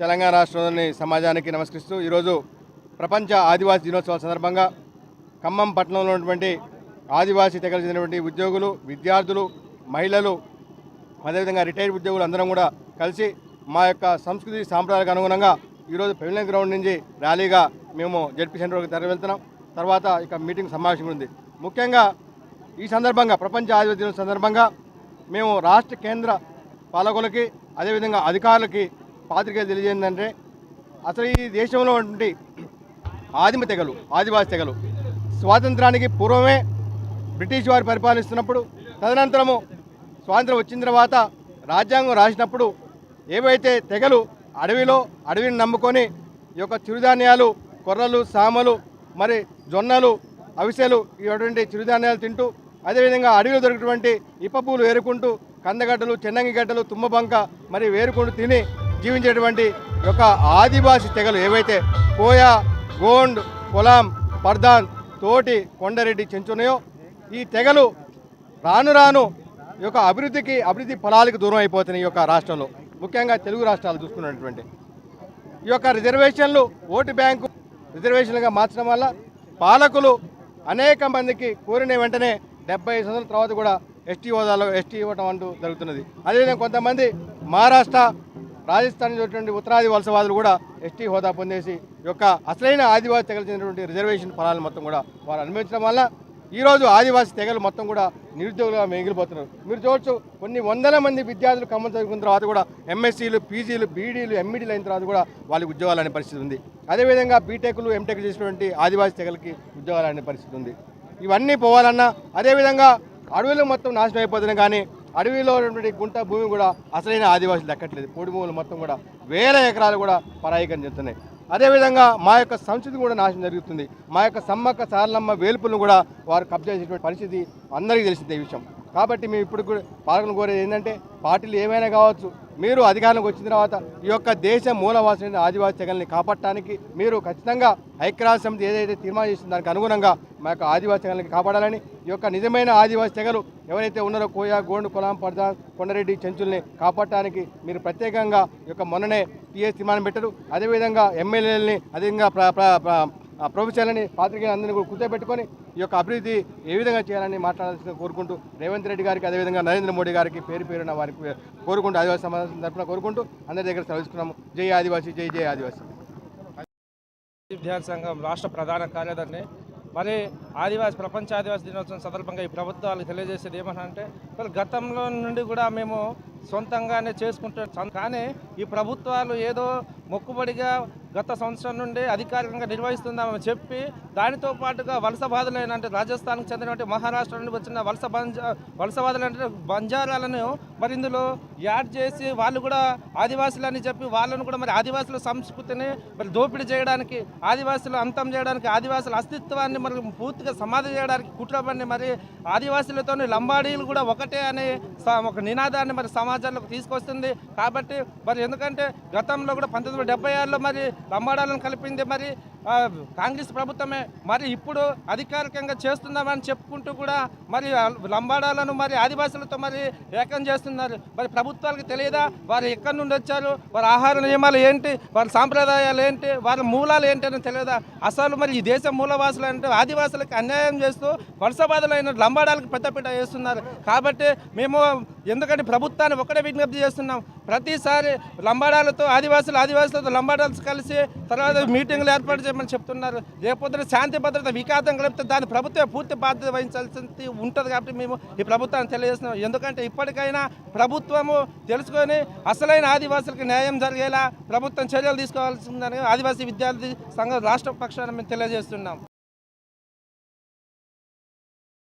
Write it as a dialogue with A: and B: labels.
A: తెలంగాణ రాష్ట్రంలోని సమాజానికి నమస్కరిస్తూ ఈరోజు ప్రపంచ ఆదివాసీ దినోత్సవాల సందర్భంగా ఖమ్మం పట్టణంలో ఉన్నటువంటి ఆదివాసీ తెగలు చెందినటువంటి ఉద్యోగులు విద్యార్థులు మహిళలు అదేవిధంగా రిటైర్డ్ ఉద్యోగులు అందరం కూడా కలిసి మా యొక్క సంస్కృతి సాంప్రదాయాలకు అనుగుణంగా ఈరోజు పెవిలియన్ గ్రౌండ్ నుంచి ర్యాలీగా మేము జడ్పీ సెంటర్కి తరలి వెళ్తున్నాం. తర్వాత ఇక మీటింగ్ సమావేశం ఉంది. ముఖ్యంగా ఈ సందర్భంగా ప్రపంచ ఆదివాసీ దినోత్సవం సందర్భంగా మేము రాష్ట్ర కేంద్ర పాలకులకి అదేవిధంగా అధికారులకి పాత్రికేయులు తెలియజేందంటే అసలు ఈ దేశంలో ఉన్నటువంటి ఆదిమ తెగలు ఆదివాసి తెగలు స్వాతంత్రానికి పూర్వమే బ్రిటిష్ వారు పరిపాలిస్తున్నప్పుడు తదనంతరము స్వాతంత్రం వచ్చిన తర్వాత రాజ్యాంగం రాసినప్పుడు ఏవైతే తెగలు అడవిలో అడవిని నమ్ముకొని ఈ యొక్క చిరుధాన్యాలు కొర్రలు సామలు మరి జొన్నలు అవిసెలు ఇటువంటి చిరుధాన్యాలు తింటూ అదేవిధంగా అడవిలో దొరికినటువంటి ఇప్పపూలు వేరుకుంటూ కందగడ్డలు చెన్నంగి గడ్డలు తుమ్మబంక మరి వేరుకుంటూ తిని జీవించేటువంటి యొక్క ఆదివాసీ తెగలు ఏవైతే కోయ గోండ్ కొలాం పర్దాన్ తోటి కొండరెడ్డి చెంచున్నాయో ఈ తెగలు రాను రాను ఈ యొక్క అభివృద్ధికి అభివృద్ధి ఫలాలకు దూరం అయిపోతున్నాయి ఈ యొక్క రాష్ట్రంలో. ముఖ్యంగా తెలుగు రాష్ట్రాలు చూసుకున్నటువంటి ఈ యొక్క రిజర్వేషన్లు ఓటు బ్యాంకు రిజర్వేషన్లుగా మార్చడం వల్ల పాలకులు అనేక మందికి కోరిన వెంటనే డెబ్బై సంవత్సరాల తర్వాత కూడా ఎస్టీ హోదాలో ఎస్టీ ఇవ్వటం అంటూ జరుగుతున్నది. అదేవిధంగా కొంతమంది మహారాష్ట్ర రాజస్థాన్ ఉన్నటువంటి ఉత్తరాది వలసవాదులు కూడా ఎస్టీ హోదా పొందేసి యొక్క అసలైన ఆదివాసీ తెగలు చెందినటువంటి రిజర్వేషన్ ఫలాలు మొత్తం కూడా వారు అనుభవించడం వల్ల ఈరోజు ఆదివాసీ తెగలు మొత్తం కూడా నిరుద్యోగులుగా మిగిలిపోతున్నారు. మీరు చూడొచ్చు కొన్ని వందల మంది విద్యార్థులు ఖమ్మం చదువుకున్న తర్వాత కూడా ఎంఎస్సీలు పీజీలు బీడీలు ఎంఈడీలు అయిన తర్వాత కూడా వాళ్ళకి ఉద్యోగాలు అనే పరిస్థితి ఉంది. అదేవిధంగా బీటెక్లు ఎంటెక్ చేసినటువంటి ఆదివాసీ తెగలకి ఉద్యోగాలు అనే పరిస్థితి ఉంది. ఇవన్నీ పోవాలన్నా అదేవిధంగా అడవులు మొత్తం నాశనం అయిపోతున్నాయి కానీ అడవిలో ఉన్నటువంటి గుంట భూమి కూడా అసలైన ఆదివాసులు దక్కట్లేదు. పొడి భూములు మొత్తం కూడా వేల ఎకరాలు కూడా పరాయికం చెందుతున్నాయి అదేవిధంగా మా యొక్క సంస్కృతి కూడా నాశనం జరుగుతుంది. మా యొక్క సమ్మక్క సారలమ్మ వేల్పులను కూడా వారు కబ్జా చేసేటువంటి పరిస్థితి అందరికీ తెలిసిందే ఈ విషయం. కాబట్టి మేము ఇప్పుడు కూడా పాలకులు కోరేది ఏంటంటే పార్టీలు ఏమైనా కావచ్చు మీరు అధికారంలోకి వచ్చిన తర్వాత ఈ యొక్క దేశ మూలవాసులైన ఆదివాసీ తెగల్ని కాపాడటానికి మీరు ఖచ్చితంగా ఐక్యరాజ్య సమితి ఏదైతే తీర్మానం చేసిందో దానికి అనుగుణంగా మా యొక్క ఆదివాసీ తెగల్ని కాపాడాలని ఈ యొక్క నిజమైన ఆదివాసీ తెగలు ఎవరైతే ఉన్నారో కోయ గోండు కులాం పర్దాన్ కొండరెడ్డి చెంచుల్ని కాపాడటానికి మీరు ప్రత్యేకంగా ఈ యొక్క మొన్ననే పిఎస్ తీర్మానం పెట్టారు. అదేవిధంగా ఎమ్మెల్యేలని అదేవిధంగా ప్రభుత్వాలని ప్ర- పాత్రికేయులు అందరినీ కూడా కూర్చోబెట్టుకొని ఈ యొక్క అభివృద్ధి ఏ విధంగా చేయాలని మాట్లాడాల్సిందిగా కోరుకుంటూ రేవంత్ రెడ్డి గారికి అదేవిధంగా నరేంద్ర మోడీ గారికి పేరు పేరున వారికి కోరుకుంటూ ఆదివాసీ సమాజం తరఫున కోరుకుంటూ అందరి దగ్గర సెలవుకున్నాము జై ఆదివాసీ జై జై ఆదివాసీ.
B: విద్యార్థి సంఘం రాష్ట్ర ప్రధాన కార్యదర్శి. మరి ఆదివాసి ప్రపంచ ఆదివాసి దినోత్సవం సందర్భంగా ఈ ప్రభుత్వాలకు తెలియజేసేది ఏమనంటే గతంలో నుండి కూడా మేము సొంతంగానే చేసుకుంటాం కానీ ఈ ప్రభుత్వాలు ఏదో మొక్కుబడిగా గత సంవత్సరం నుండి అధికారికంగా నిర్వహిస్తుందామని చెప్పి దానితో పాటుగా వలస బాధలైన అంటే రాజస్థాన్కి చెందినటువంటి మహారాష్ట్ర నుండి వచ్చిన వలస బంజా బాధలు అంటే బంజారాలను మరి ఇందులో యాడ్ చేసి వాళ్ళు కూడా ఆదివాసులని చెప్పి వాళ్ళను కూడా మరి ఆదివాసుల సంస్కృతిని మరి దోపిడీ చేయడానికి ఆదివాసులు అంతం చేయడానికి ఆదివాసుల అస్తిత్వాన్ని మరి కరెక్ట్గా సమాధి చేయడానికి కుట్రపడి మరి ఆదివాసులతో లంబాడీలు కూడా ఒకటే అనే స- ఒక నినాదాన్ని మరి సమాజంలోకి తీసుకొస్తుంది. కాబట్టి మరి ఎందుకంటే గతంలో కూడా పంతొమ్మిది వందల డెబ్బై ఆరులో మరి లంబాడాలను కలిపింది మరి కాంగ్రెస్ ప్రభుత్వమే మరి ఇప్పుడు అధికారికంగా చేస్తున్నామని చెప్పుకుంటూ కూడా మరి లంబాడాలను మరి ఆదివాసులతో మరి ఏకం చేస్తున్నారు. మరి ప్రభుత్వాలకు తెలియదా? వారు ఎక్కడి నుండి వచ్చారు? వారి ఆహార నియమాలు ఏంటి? వారి సాంప్రదాయాలు ఏంటి? వారి మూలాలు ఏంటి అని తెలియదా? అసలు మరి ఈ దేశం మూలవాసులు అంటే ఆదివాసులకు అన్యాయం చేస్తూ వలసవాదులైన లంబాడాలకు పెద్దపీట వేస్తున్నారు. కాబట్టి మేము ఎందుకంటే ప్రభుత్వాన్ని ఒకటే విజ్ఞప్తి చేస్తున్నాం. ప్రతిసారి లంబాడాలతో ఆదివాసులు ఆదివాసులతో లంబాడాలతో కలిసి తర్వాత మీటింగ్లు ఏర్పాటు చేయమని చెప్తున్నారు. లేకపోతే శాంతి భద్రత వికాతం కలిపితే దాని ప్రభుత్వం పూర్తి బాధ్యత వహించాల్సి ఉంటుంది కాబట్టి మేము ఈ ప్రభుత్వాన్ని తెలియజేస్తున్నాం. ఎందుకంటే ఇప్పటికైనా ప్రభుత్వము తెలుసుకొని అసలైన ఆదివాసులకు న్యాయం జరిగేలా ప్రభుత్వం చర్యలు తీసుకోవాల్సిందని ఆదివాసీ విద్యార్థి సంఘం రాష్ట్ర పక్షాన మేము తెలియజేస్తున్నాం.